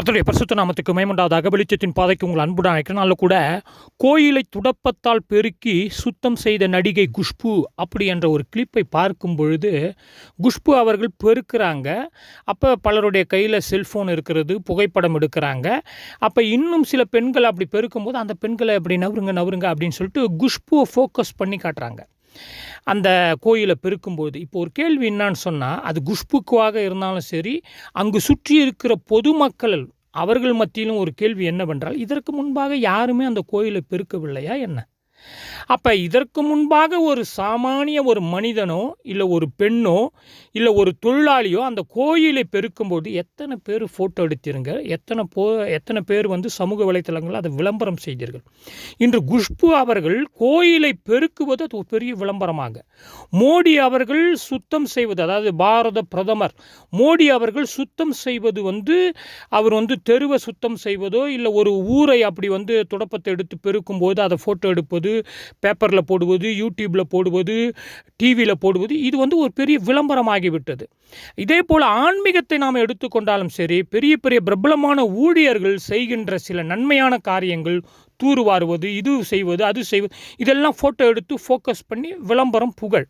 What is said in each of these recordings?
கர்த்தருடைய பரிசுத்த நாமத்துக்கு மேம்பண்டாதாக வெளிச்சத்தின் பாதைக்கு உங்கள் அன்புடன் அழைக்கிறனால கூட கோயிலை துடப்பத்தால் பெருக்கி சுத்தம் செய்த நடிகை குஷ்பு அப்படி என்ற ஒரு கிளிப்பை பார்க்கும் பொழுது குஷ்பு அவர்கள் பெருக்கிறாங்க. அப்போ பலருடைய கையில் செல்ஃபோன் இருக்கிறது புகைப்படம் எடுக்கிறாங்க. அப்போ இன்னும் சில பெண்கள் அப்படி பெருக்கும்போது அந்த பெண்களை அப்படி நவருங்க நவருங்க அப்படின்னு சொல்லிட்டு குஷ்புவை ஃபோக்கஸ் பண்ணி காட்டுறாங்க. அந்த கோயிலை பெருக்கும்போது இப்போ ஒரு கேள்வி என்னான்னு சொன்னால் அது குஷ்புக்குவாக இருந்தாலும் சரி அங்கு சுற்றி இருக்கிற பொதுமக்கள் அவர்கள் மத்தியிலும் ஒரு கேள்வி என்னவென்றால் இதற்கு முன்பாக யாருமே அந்த கோயிலை பெருக்கவில்லையா என்ன? அப்போ இதற்கு முன்பாக ஒரு சாமானிய ஒரு மனிதனோ இல்லை ஒரு பெண்ணோ இல்லை ஒரு தொழிலாளியோ அந்த கோயிலை பெருக்கும்போது எத்தனை பேர் ஃபோட்டோ எடுத்தீருங்க எத்தனை போ எத்தனை பேர் வந்து சமூக வலைத்தளங்களில் அதை விளம்பரம் செய்தீர்கள்? இன்று குஷ்பு அவர்கள் கோயிலை பெருக்குவது அது ஒரு பெரிய விளம்பரமாக. மோடி அவர்கள் சுத்தம் செய்வது அதாவது பாரத பிரதமர் மோடி அவர்கள் சுத்தம் செய்வது வந்து அவர் வந்து தெருவை சுத்தம் செய்வதோ இல்லை ஒரு ஊரை அப்படி வந்து துடப்பத்தை எடுத்து பெருக்கும்போது அதை ஃபோட்டோ எடுப்பது பேப்பரில் போடுவது யூடியூப்பில் போடுவது டிவியில் போடுவது இது வந்து ஒரு பெரிய விளம்பரமாகிவிட்டது. இதே போல் ஆன்மீகத்தை நாம் எடுத்துக்கொண்டாலும் சரி பெரிய பெரிய பிரபலமான ஊழியர்கள் செய்கின்ற சில நன்மையான காரியங்கள் தூர்வாருவது இது செய்வது அது செய்வது இதெல்லாம் ஃபோட்டோ எடுத்து ஃபோக்கஸ் பண்ணி விளம்பரம் புகழ்.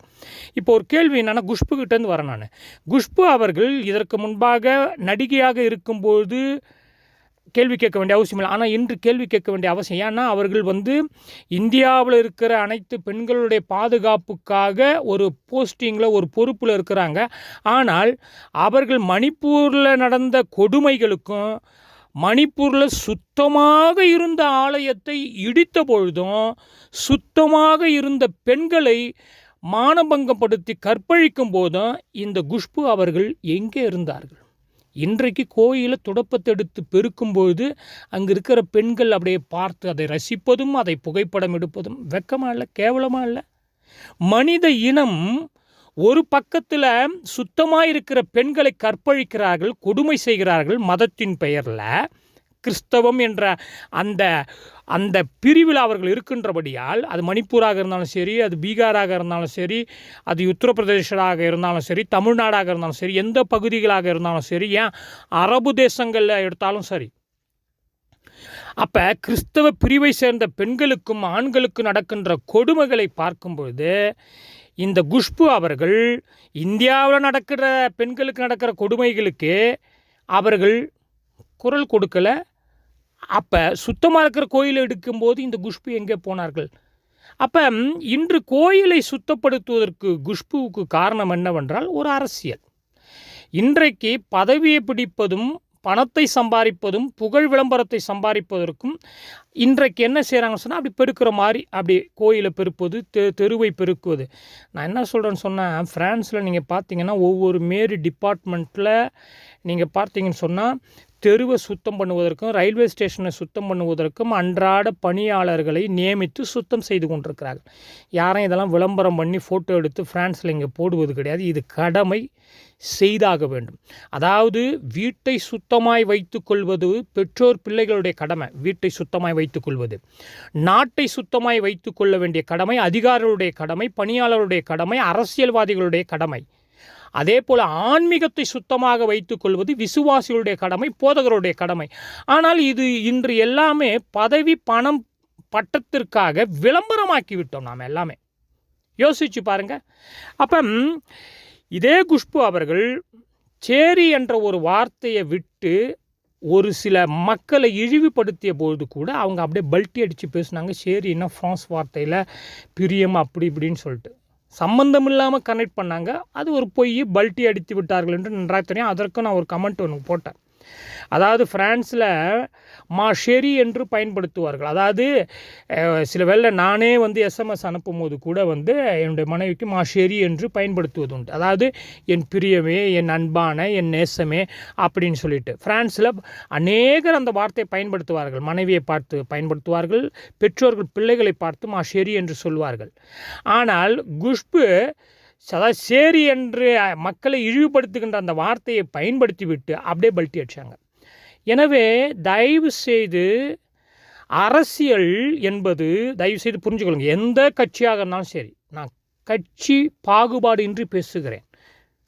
இப்போ ஒரு கேள்வி என்னென்னா குஷ்பு கிட்டேருந்து வரேன் நான். குஷ்பு அவர்கள் இதற்கு முன்பாக நடிகையாக இருக்கும்போது கேள்வி கேட்க வேண்டிய அவசியம் இல்லை. ஆனால் இன்று கேள்வி கேட்க வேண்டிய அவசியம். ஏன்னா அவர்கள் வந்து இந்தியாவில் இருக்கிற அனைத்து பெண்களுடைய பாதுகாப்புக்காக ஒரு போஸ்டிங்கில் ஒரு பொறுப்பில் இருக்கிறாங்க. ஆனால் அவர்கள் மணிப்பூரில் நடந்த கொடுமைகளுக்கும் மணிப்பூரில் சுத்தமாக இருந்த ஆலயத்தை இடித்த பொழுதும் சுத்தமாக இருந்த பெண்களை மானபங்கப்படுத்தி கற்பழிக்கும் போதும் இந்த குஷ்பு அவர்கள் எங்கே இருந்தார்கள்? இன்றைக்கு கோயிலை துடப்பத்தெடுத்து பெருக்கும்போது அங்கே இருக்கிற பெண்கள் அப்படியே பார்த்து அதை ரசிப்பதும் அதை புகைப்படம் எடுப்பதும் வெக்கமாக இல்லை கேவலமாக இல்லை? மனித இனம் ஒரு பக்கத்தில் சுத்தமாக இருக்கிற பெண்களை கற்பழிக்கிறார்கள் கொடுமை செய்கிறார்கள் மதத்தின் பெயரில். கிறிஸ்தவம் என்ற அந்த அந்த பிரிவில் அவர்கள் இருக்கின்றபடியால் அது மணிப்பூராக இருந்தாலும் சரி அது பீகாராக இருந்தாலும் சரி அது உத்தரப்பிரதேசராக இருந்தாலும் சரி தமிழ்நாடாக இருந்தாலும் சரி எந்த பகுதிகளாக இருந்தாலும் சரி ஏன் அரபு தேசங்களில் எடுத்தாலும் சரி. அப்போ கிறிஸ்தவ பிரிவை சேர்ந்த பெண்களுக்கும் ஆண்களுக்கும் நடக்கின்ற கொடுமைகளை பார்க்கும்பொழுது இந்த குஷ்பு அவர்கள் இந்தியாவில் நடக்கிற பெண்களுக்கு நடக்கிற கொடுமைகளுக்கு அவர்கள் குரல் கொடுக்கலை அப்போ சுத்தமாக இருக்கிற கோயிலை எடுக்கும்போது இந்த குஷ்பு எங்கே போனார்கள்? அப்போ இன்று கோயிலை சுத்தப்படுத்துவதற்கு குஷ்புவுக்கு காரணம் என்னவென்றால் ஒரு அரசியல். இன்றைக்கு பதவியை பிடிப்பதும் பணத்தை சம்பாதிப்பதும் புகழ் விளம்பரத்தை சம்பாதிப்பதற்கும் இன்றைக்கு என்ன செய்கிறாங்கன்னு சொன்னால் அப்படி பெருக்கிற மாதிரி அப்படி கோயிலை பெருப்பது தெ தெருவை பெருக்குவது. நான் என்ன சொல்கிறேன்னு சொன்னால் ஃப்ரான்ஸில் நீங்கள் பார்த்தீங்கன்னா ஒவ்வொரு மேரி டிபார்ட்மெண்ட்டில் நீங்கள் பார்த்தீங்கன்னு சொன்னால் தெருவை சுத்தம் பண்ணுவதற்கும் ரயில்வே ஸ்டேஷனை சுத்தம் பண்ணுவதற்கும் அன்றாட பணியாளர்களை நியமித்து சுத்தம் செய்து கொண்டிருக்கிறார்கள். யாரும் இதெல்லாம் விளம்பரம் பண்ணி ஃபோட்டோ எடுத்து ஃப்ரான்ஸில் இங்கே போடுவது கிடையாது. இது கடமை செய்தாக வேண்டும். அதாவது வீட்டை சுத்தமாய் வைத்துக்கொள்வது பெற்றோர் பிள்ளைகளுடைய கடமை. வீட்டை சுத்தமாய் வைத்துக்கொள்வது நாட்டை சுத்தமாய் வைத்துக்கொள்ள வேண்டிய கடமை அதிகாரிகளுடைய கடமை பணியாளருடைய கடமை அரசியல்வாதிகளுடைய கடமை. அதே போல் ஆன்மீகத்தை சுத்தமாக வைத்துக்கொள்வது விசுவாசிகளுடைய கடமை போதகருடைய கடமை. ஆனால் இது இன்று எல்லாமே பதவி பணம் பட்டத்திற்காக விளம்பரமாக்கி விட்டோம் நாம் எல்லாமே. யோசிச்சு பாருங்க. அப்போ இதே குஷ்பு அவர்கள் சேரி என்ற ஒரு வார்த்தையை விட்டு ஒரு சில மக்களை இழிவுபடுத்திய பொழுது கூட அவங்க அப்படியே பல்ட்டி அடித்து பேசுனாங்க. சேரின்னா ஃப்ரான்ஸ் வார்த்தையில் பிரியம் அப்படி இப்படின்னு சொல்லிட்டு. சம்மந்தம் இல்லாமல் கனெக்ட் பண்ணாங்க. அது ஒரு பொய் பல்ட்டி அடித்து விட்டார்கள் என்று நன்றாக தெரியும். அதற்கும் நான் ஒரு கமெண்ட் ஒன்று போட்டேன். அதாவது ஃப்ரான்ஸில் மா ஷெரி என்று பயன்படுத்துவார்கள். அதாவது சில வேளை நானே வந்து எஸ்எம்எஸ் அனுப்பும்போது கூட வந்து என்னுடைய மனைவிக்கு மா ஷெரி என்று பயன்படுத்துவது உண்டு. அதாவது என் பிரியமே என் அன்பான என் நேசமே அப்படின்னு சொல்லிட்டு. ஃப்ரான்ஸில் அநேகர் அந்த வார்த்தையை பயன்படுத்துவார்கள். மனைவியை பார்த்து பயன்படுத்துவார்கள் பெற்றோர்கள் பிள்ளைகளை பார்த்து மா ஷெரி என்று சொல்வார்கள். ஆனால் குஷ்பு அதாவது சேரி என்று மக்களை இழிவுபடுத்துகின்ற அந்த வார்த்தையை பயன்படுத்திவிட்டு அப்படியே பல்ட்டி அடிச்சாங்க. எனவே தயவு செய்து அரசியல் என்பது தயவு செய்து புரிஞ்சுக்கொள்ளுங்க. எந்த கட்சியாக இருந்தாலும் சரி நான் கட்சி பாகுபாடு இன்றி பேசுகிறேன்.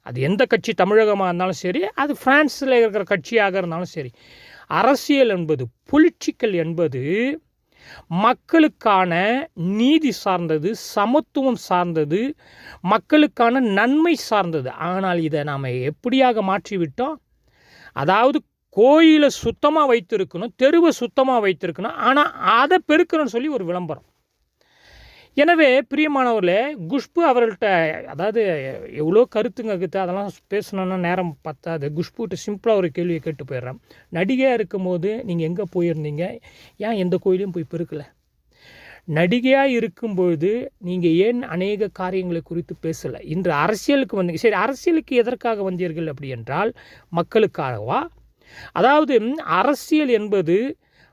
அது எந்த கட்சி தமிழகமாக இருந்தாலும் சரி அது ஃப்ரான்ஸில் இருக்கிற கட்சியாக இருந்தாலும் சரி. அரசியல் என்பது பொலிட்டிக்கல் என்பது மக்களுக்கான நீதி சார்ந்தது சமத்துவம் சார்ந்தது மக்களுக்கான நன்மை சார்ந்தது. ஆனால் இதை நாம் எப்படியாக மாற்றிவிட்டோம்? அதாவது கோயிலை சுத்தமாக வைத்திருக்கணும் தெருவை சுத்தமாக வைத்திருக்கணும் ஆனால் அதை பெருக்கணும்னு சொல்லி ஒரு விளம்பரம். எனவே பிரியமானவர்களே குஷ்பு அவர்கள்ட்ட அதாவது எவ்வளோ கருத்துங்க இருக்குது அதெல்லாம் பேசணுன்னா நேரம் பத்தாது. குஷ்புகிட்ட சிம்பிளாக ஒரு கேள்வியை கேட்டு போயிடுறேன். நடிகையாக இருக்கும்போது நீங்கள் எங்கே போயிருந்தீங்க? ஏன் எந்த கோயிலையும் போய் பெருக்கலை? நடிகையாக இருக்கும்பொழுது நீங்கள் ஏன் அநேக காரியங்களை குறித்து பேசலை? இன்று அரசியலுக்கு வந்தீங்க. சரி அரசியலுக்கு எதற்காக வந்தீர்கள் அப்படி என்றால் மக்களுக்காகவா? அதாவது அரசியல் என்பது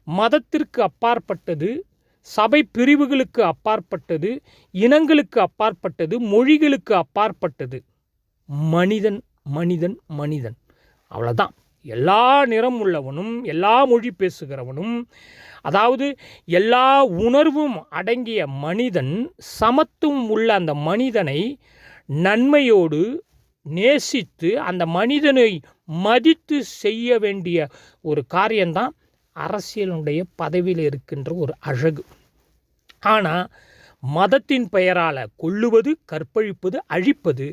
மதத்திற்கு அப்பாற்பட்டது சபை பிரிவுகளுக்கு அப்பாற்பட்டது இனங்களுக்கு அப்பாற்பட்டது மொழிகளுக்கு அப்பாற்பட்டது. மனிதன் மனிதன் மனிதன். அவ்வளோதான் எல்லா நிறம் உள்ளவனும் எல்லா மொழி பேசுகிறவனும் அதாவது எல்லா உணர்வும் அடங்கிய மனிதன் சமத்துவம் உள்ள அந்த மனிதனை நன்மையோடு நேசித்து அந்த மனிதனை மதித்து செய்ய வேண்டிய ஒரு காரியம்தான் அரசியலுடைய பதவியில் இருக்கின்ற ஒரு அழகு. ஆனால் மதத்தின் பெயரால் கொள்ளுவது கற்பழிப்பது அழிப்பது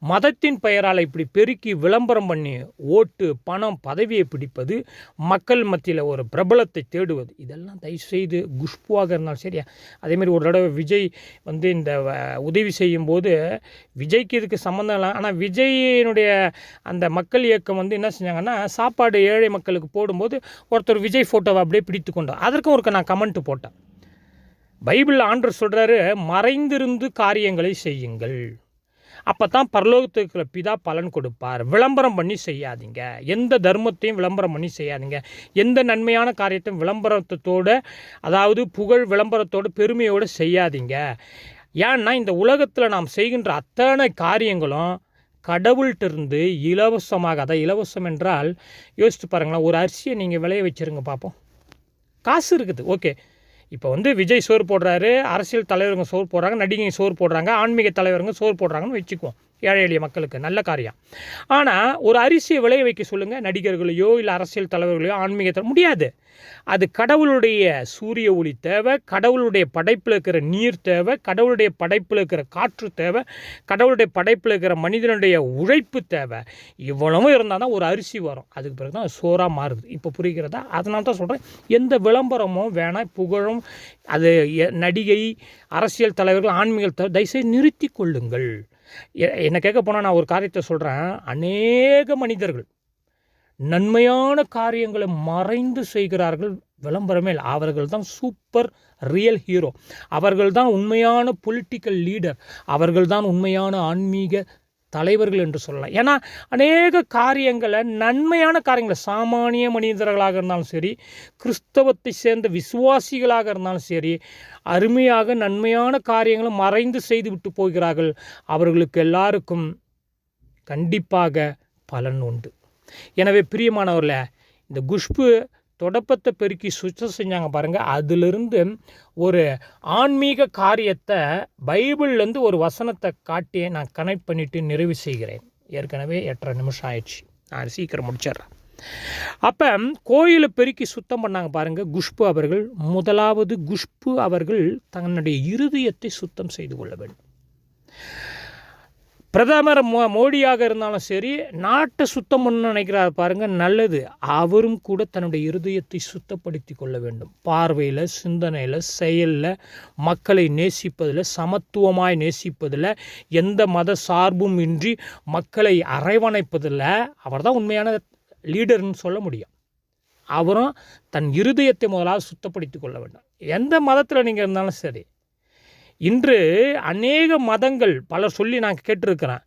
மதத்தின் பெயரால் இப்படி பெருக்கி விளம்பரம் பண்ணி ஓட்டு பணம் பதவியை பிடிப்பது மக்கள் மத்தியில் ஒரு பிரபலத்தை தேடுவது. இதெல்லாம் தயவுசெய்து குஷ்புவாக இருந்தாலும் சரியா? அதேமாரி ஒரு தடவை விஜய் வந்து இந்த வ- உதவி செய்யும்போது விஜய்க்கு இதுக்கு சம்மந்தம் இல்லை. ஆனால் விஜயினுடைய அந்த மக்கள் இயக்கம் வந்து என்ன செஞ்சாங்கன்னா சாப்பாடு ஏழை மக்களுக்கு போடும்போது ஒருத்தர் விஜய் ஃபோட்டோவை அப்படியே பிடித்து கொண்டோம் அதற்கும் ஒருக்க நான் கமெண்ட் போட்டேன். பைபிள் ஆண்டர் சொல்கிறாரு மறைந்திருந்து காரியங்களை செய்யுங்கள். அப்போ தான் பரலோகத்துக்குள்ள பிதா பலன் கொடுப்பார். விளம்பரம் பண்ணி செய்யாதீங்க. எந்த தர்மத்தையும் விளம்பரம் பண்ணி செய்யாதீங்க. எந்த நன்மையான காரியத்தையும் விளம்பரத்தோடு அதாவது புகழ் விளம்பரத்தோடு பெருமையோடு செய்யாதீங்க. ஏன்னா இந்த உலகத்தில் நாம் செய்கின்ற அத்தனை காரியங்களும் கடவுள்கிட்ட இருந்து இலவசமாக அதான் இலவசம் என்றால் யோசித்து பாருங்களேன் ஒரு அரிசியை நீங்கள் விளைய வச்சிருங்க பார்ப்போம் காசு இருக்குது. ஓகே. இப்போ வந்து விஜய் சோறு போடுறாரு அரசியல் தலைவருங்க சோறு போடுறாங்க நடிகைங்க சோறு போடுறாங்க ஆன்மீக தலைவருங்க சோறு போடுறாங்கன்னு வச்சுக்குவோம். ஏழை எளிய மக்களுக்கு நல்ல காரியம். ஆனால் ஒரு அரிசியை விளைய வைக்க சொல்லுங்கள் நடிகர்களையோ இல்லை அரசியல் தலைவர்களையோ ஆன்மீகத்தை முடியாது. அது கடவுளுடைய சூரிய ஒளி தேவை கடவுளுடைய படைப்பில் இருக்கிற நீர் தேவை கடவுளுடைய படைப்பில் இருக்கிற காற்று தேவை கடவுளுடைய படைப்பில் இருக்கிற மனிதனுடைய உழைப்பு தேவை. இவ்வளவும் இருந்தால் தான் ஒரு அரிசி வரும். அதுக்கு பிறகு தான் சோறாக மாறுது. இப்போ புரிகிறதா? அதனால தான் சொல்கிறேன் எந்த விளம்பரமும் வேணாம் புகழும் அது எ- நடிகை அரசியல் தலைவர்கள் ஆன்மீக தலைவர் தயவுசெய்து நிறுத்தி கொள்ளுங்கள். என்னை கேட்க போனால் நான் ஒரு காரியத்தை சொல்கிறேன் அநேக மனிதர்கள் நன்மையான காரியங்களை மறைந்து செய்கிறார்கள் விளம்பரமே இல்லை. அவர்கள் தான் சூப்பர் ரியல் ஹீரோ அவர்கள் தான் உண்மையான பொலிட்டிக்கல் லீடர் அவர்கள் தான் உண்மையான ஆன்மீக தலைவர்கள் என்று சொல்லலாம். ஏன்னா அநேக காரியங்களை நன்மையான காரியங்களை சாமானிய மனிதர்களாக இருந்தாலும் சரி கிறிஸ்தவத்தை சேர்ந்த விசுவாசிகளாக இருந்தாலும் சரி அருமையாக நன்மையான காரியங்களை மறைந்து செய்து விட்டு போகிறார்கள். அவர்களுக்கு எல்லாருக்கும் கண்டிப்பாக பலன் உண்டு. எனவே பிரியமானவரில் இந்த குஷ்பு தொடப்பத்தை பெருக்கி சுத்தம் செஞ்சாங்க பாருங்கள் அதிலிருந்து ஒரு ஆன்மீக காரியத்தை பைபிள்லேருந்து ஒரு வசனத்தை காட்டி நான் கனெக்ட் பண்ணிவிட்டு நிறைவு செய்கிறேன். ஏற்கனவே எட்டரை நிமிஷம் ஆயிடுச்சு. நான் சீக்கிரம் முடிச்சிடுறேன். அப்போ கோயிலை பெருக்கி சுத்தம் பண்ணாங்க பாருங்கள் குஷ்பு அவர்கள் முதலாவது குஷ்பு அவர்கள் தன்னுடைய இருதயத்தை சுத்தம் செய்து கொள்ள வேண்டும். பிரதமர் மோ மோடியாக இருந்தாலும் சரி நாட்டை சுத்தம் பண்ண நினைக்கிறார் பாருங்கள் நல்லது. அவரும் கூட தன்னுடைய இருதயத்தை சுத்தப்படுத்தி கொள்ள வேண்டும். பார்வையில் சிந்தனையில் செயலில் மக்களை நேசிப்பதில் சமத்துவமாய் நேசிப்பதில் எந்த மத சார்பும் இன்றி மக்களை அரவணைப்பதில் அவர் தான் உண்மையான லீடர்னு சொல்ல முடியும். அவரும் தன் இருதயத்தை முதலாவது சுத்தப்படுத்தி கொள்ள வேண்டும். எந்த மதத்தில் நீங்கள் இருந்தாலும் சரி இன்று அநேக மதங்கள் பலர் சொல்லி நான் கேட்டிருக்கிறேன்.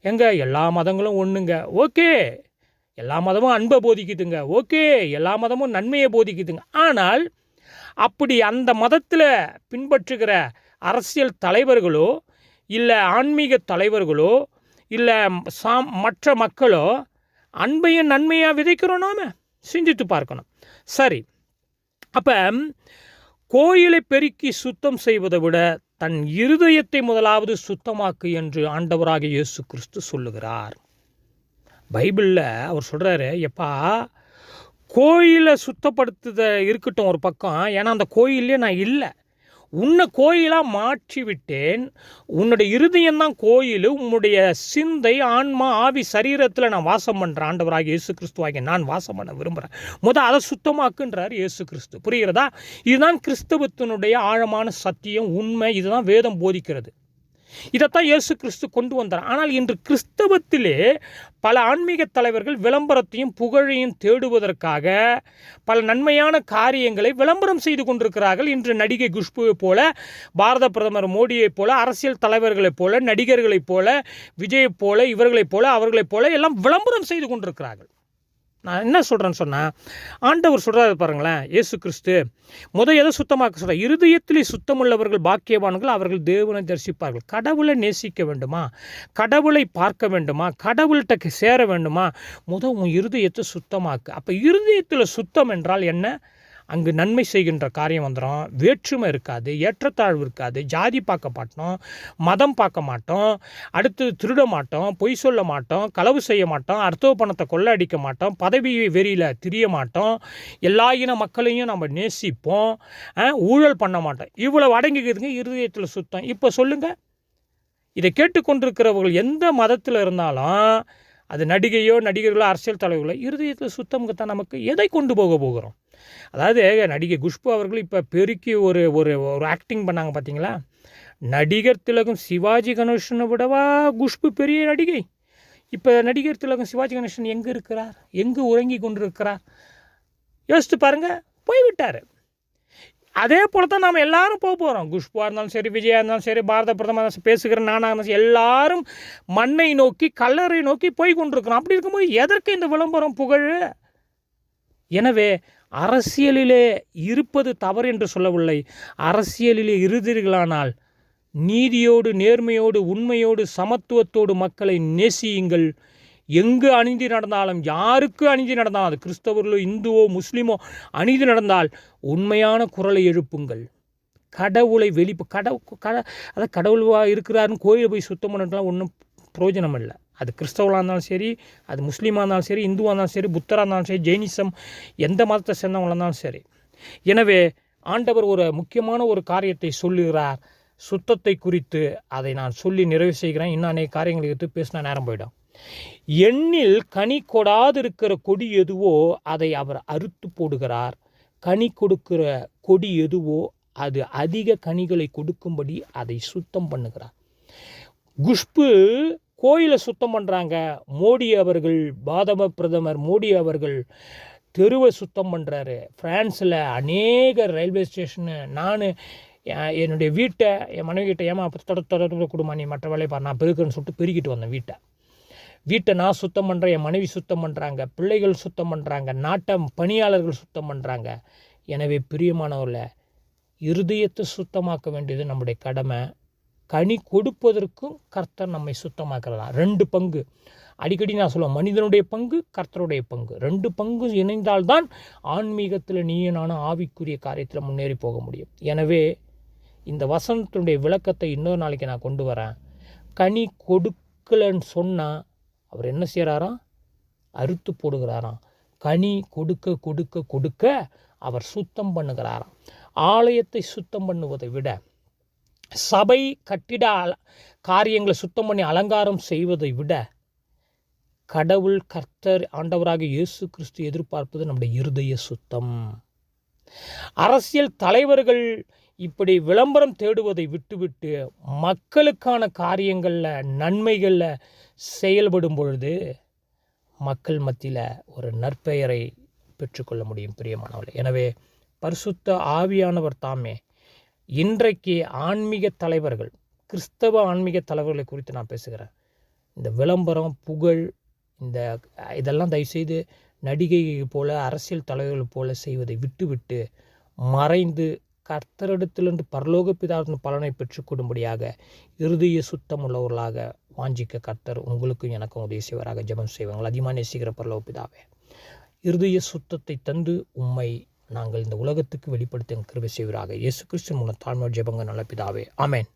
எங்க? எல்லா மதங்களும் ஒன்றுங்க ஓகே. எல்லா மதமும் அன்பை போதிக்குதுங்க. ஓகே. எல்லா மதமும் நன்மையை போதிக்குதுங்க. ஆனால் அப்படி அந்த மதத்தில் பின்பற்றுகிற அரசியல் தலைவர்களோ இல்லை ஆன்மீக தலைவர்களோ இல்லை சாம் மற்ற மக்களோ அன்பையும் நன்மையாக விதைக்கிறோம் நாம். சிந்தித்து பார்க்கணும். சரி. அப்போ கோயிலை பெருக்கி சுத்தம் செய்வதை விட தன் இருதயத்தை முதலாவது சுத்தமாக்கு என்று ஆண்டவராக இயேசு கிறிஸ்து சொல்லுகிறார். பைபிளில் அவர் சொல்கிறாரு எப்பா கோயிலை சுத்தப்படுத்துத இருக்கட்டும் ஒரு பக்கம் ஏன்னா அந்த கோயிலே நான் இல்லை. உன்னை கோயிலாக மாற்றி விட்டேன் உன்னுடைய இருதயம்தான் கோயில். உன்னுடைய சிந்தை ஆன்மா ஆவி சரீரத்தில் நான் வாசம் பண்ணுறேன் ஆண்டவராக இயேசு கிறிஸ்துவாகிய நான் வாசம் பண்ண விரும்புகிறேன் முத அதை சுத்தமாக்குன்றார் இயேசு கிறிஸ்து புரிகிறதா? இதுதான் கிறிஸ்தவத்தினுடைய ஆழமான சத்தியம் உண்மை. இதுதான் வேதம் போதிக்கிறது. இதைத்தான் இயேசு கிறிஸ்து கொண்டு வந்தார். ஆனால் இன்று கிறிஸ்தவத்திலே பல ஆன்மீக தலைவர்கள் விளம்பரத்தையும் புகழையும் தேடுவதற்காக பல நன்மையான காரியங்களை விளம்பரம் செய்து கொண்டிருக்கிறார்கள். இன்று நடிகை குஷ்புவை போல பாரத பிரதமர் மோடியைப் போல அரசியல் தலைவர்களைப் போல நடிகர்களைப் போல விஜயைப் போல இவர்களைப் போல அவர்களைப் போல எல்லாம் விளம்பரம் செய்து கொண்டிருக்கிறார்கள். நான் என்ன சொல்கிறேன்னு சொன்னால் ஆண்டவர் சொல்கிறாரு பாருங்களேன் இயேசு கிறிஸ்து முதல் எதை சுத்தமாக்க சொல்கிற இருதயத்திலே சுத்தமுள்ளவர்கள் பாக்கியவான்கள் அவர்கள் தேவனை தரிசிப்பார்கள். கடவுளை நேசிக்க வேண்டுமா? கடவுளை பார்க்க வேண்டுமா? கடவுள்கிட்ட சேர வேண்டுமா? முத உன் இருதயத்தை சுத்தமாக்கு. அப்போ இருதயத்தில் சுத்தம் என்றால் என்ன? அங்கு நன்மை செய்கின்ற காரியம் வந்துடும் வேற்றுமை இருக்காது ஏற்றத்தாழ்வு இருக்காது. ஜாதி பார்க்க மாட்டோம் மதம் பார்க்க மாட்டோம் அடுத்து திருட மாட்டோம் பொய் சொல்ல மாட்டோம் களவு செய்ய மாட்டோம் அர்த்தவ பணத்தை கொள்ளடிக்க மாட்டோம் பதவி வெறியில் திரிய மாட்டோம் எல்லா இன மக்களையும் நம்ம நேசிப்போம் ஊழல் பண்ண மாட்டோம். இவ்வளவு அடங்கிக்கிறதுங்க இருதயத்தில் சுத்தம். இப்போ சொல்லுங்கள் இதை கேட்டுக்கொண்டிருக்கிறவர்கள் எந்த மதத்தில் இருந்தாலும் அது நடிகையோ நடிகர்களோ அரசியல் தலைவர்களோ இருதயத்தில் சுத்தம்க்கு தான் நமக்கு எதை கொண்டு போக போகிறோம்? அதாவது நடிகை குஷ்பு அவர்கள் இப்போ பெருக்கி ஒரு ஒரு ஒரு ஆக்டிங் பண்ணாங்க பார்த்தீங்களா நடிகர் திலகம் சிவாஜி கணேஷனை விடவா குஷ்பு பெரிய நடிகை? இப்போ நடிகர் திலகம் சிவாஜி கணேசன் எங்கே இருக்கிறார்? எங்கே உறங்கி கொண்டிருக்கிறார்? யோசித்து பாருங்கள் போய்விட்டார். அதே போல் தான் நாம் எல்லாரும் போக போகிறோம் குஷ்புவாக இருந்தாலும் சரி விஜயா இருந்தாலும் சரி பாரத பிரதமர் இருந்தாலும் பேசுகிற நானாக இருந்தாலும் எல்லாரும் மண்ணை நோக்கி கல்லறை நோக்கி போய் கொண்டிருக்கிறோம். அப்படி இருக்கும்போது எதற்கு இந்த விளம்பரம் புகழ்? எனவே அரசியலிலே இருப்பது தவறு என்று சொல்லவில்லை. அரசியலிலே இருந்தீர்களானால் நீதியோடு நேர்மையோடு உண்மையோடு சமத்துவத்தோடு மக்களை நேசியுங்கள். எங்கு அணிந்து நடந்தாலும் யாருக்கு அணிந்து நடந்தாலும் அது கிறிஸ்தவர்களோ இந்துவோ முஸ்லீமோ அணிந்து நடந்தால் உண்மையான குரலை எழுப்புங்கள். கடவுளை வெளிப்பு கடவு கட அதாவது கடவுளாக இருக்கிறாருன்னு கோயிலை போய் சுத்தம் பண்ணலாம் ஒன்றும் பிரயோஜனம் இல்லை அது கிறிஸ்தவளாக இருந்தாலும் சரி அது முஸ்லீமாக இருந்தாலும் சரி இந்துவாக இருந்தாலும் சரி புத்தராக இருந்தாலும் சரி ஜெயினிசம் எந்த மதத்தை சேர்ந்தவங்களாக இருந்தாலும் சரி. எனவே ஆண்டவர் ஒரு முக்கியமான ஒரு காரியத்தை சொல்லுகிறார். சுத்தத்தை குறித்து அதை நான் சொல்லி நிறைவு செய்கிறேன். இன்னும் அநேக காரியங்களை எடுத்து பேசினா நேரம் போயிடும். எண்ணில் கனி கொடாதிருக்கிற கொடி எதுவோ அதை அவர் அறுத்து போடுகிறார். கனி கொடுக்கிற கொடி எதுவோ அது அதிக கனிகளை கொடுக்கும்படி அதை சுத்தம் பண்ணுகிறார். குஷ்பு கோயிலை சுத்தம் பண்ணுறாங்க மோடி அவர்கள் பாதம பிரதமர் மோடி அவர்கள் தெருவை சுத்தம் பண்ணுறாரு ஃப்ரான்ஸில் அநேக ரயில்வே ஸ்டேஷனு நான் என்னுடைய வீட்டை என் மனைவிக்கிட்ட ஏமா தொட தொடர்பு கொடுமா நீ மற்ற வேலையை பாரு நான் பெருக்கிறேன்னு சொல்லிட்டு பெருக்கிட்டு வந்தேன் வீட்டை. வீட்டை நான் சுத்தம் பண்ணுறேன் என் மனைவி சுத்தம் பண்ணுறாங்க பிள்ளைகள் சுத்தம் பண்ணுறாங்க நாட்டம் பணியாளர்கள் சுத்தம் பண்ணுறாங்க எனவே பிரியமானவர்களை இருதயத்தை சுத்தமாக்க வேண்டியது நம்முடைய கடமை. கனி கொடுப்பதற்கும் கர்த்தர் நம்மை சுத்தமாக்கிறதா? ரெண்டு பங்கு. அடிக்கடி நான் சொல்லுவேன் மனிதனுடைய பங்கு கர்த்தருடைய பங்கு. ரெண்டு பங்கு இணைந்தால்தான் ஆன்மீகத்தில் நீயும் நானும் ஆவிக்குரிய காரியத்தில் முன்னேறி போக முடியும். எனவே இந்த வசனத்தினுடைய விளக்கத்தை இன்னொரு நாளைக்கு நான் கொண்டு வரேன். கனி கொடுக்கலன்னு சொன்னால் அவர் என்ன செய்கிறாராம் அறுத்து போடுகிறாராம். கனி கொடுக்க கொடுக்க கொடுக்க அவர் சுத்தம் பண்ணுகிறாராம். ஆலயத்தை சுத்தம் பண்ணுவதை விட சபை கட்டிட அல- காரியங்களை சுத்தம் பண்ணி அலங்காரம் செய்வதை விட கடவுள் கர்த்தர் ஆண்டவராக இயேசு கிறிஸ்து எதிர்பார்ப்பது நம்முடைய இருதய சுத்தம். அரசியல் தலைவர்கள் இப்படி விளம்பரம் தேடுவதை விட்டுவிட்டு மக்களுக்கான காரியங்களில் நன்மைகளில் செயல்படும் பொழுது மக்கள் மத்தியில் ஒரு நற்பெயரை பெற்றுக்கொள்ள முடியும் பிரியமானவர்கள். எனவே பரிசுத்த ஆவியானவர் தாமே இன்றைக்கு ஆன்மீக தலைவர்கள் கிறிஸ்தவ ஆன்மீக தலைவர்களை குறித்து நான் பேசுகிறேன். இந்த விளம்பரம் புகழ் இந்த இதெல்லாம் தயவுசெய்து நடிகை போல அரசியல் தலைவர்கள் போல செய்வதை விட்டுவிட்டு மறைந்து கர்த்தரிடத்திலிருந்து பரலோக பிதாவின் பலனை பெற்றுக்கொள்ளும்படியாக இருதய சுத்தம் உள்ளவர்களாக வாஞ்சிக்க கர்த்தர் உங்களுக்கும் எனக்கும் உதவி செய்வராக. ஜெபம் செய்வாங்க அதிகமாக நேசிக்கிற பரலோக பிதாவே இருதய சுத்தத்தை தந்து உம்மை நாங்கள் இந்த உலகத்துக்கு வெளிப்படுத்த கிருபை செய்வராக. இயேசு கிறிஸ்து மூலம் தாழ்மை ஜெபங்க நல்ல பிதாவே. ஆமென்.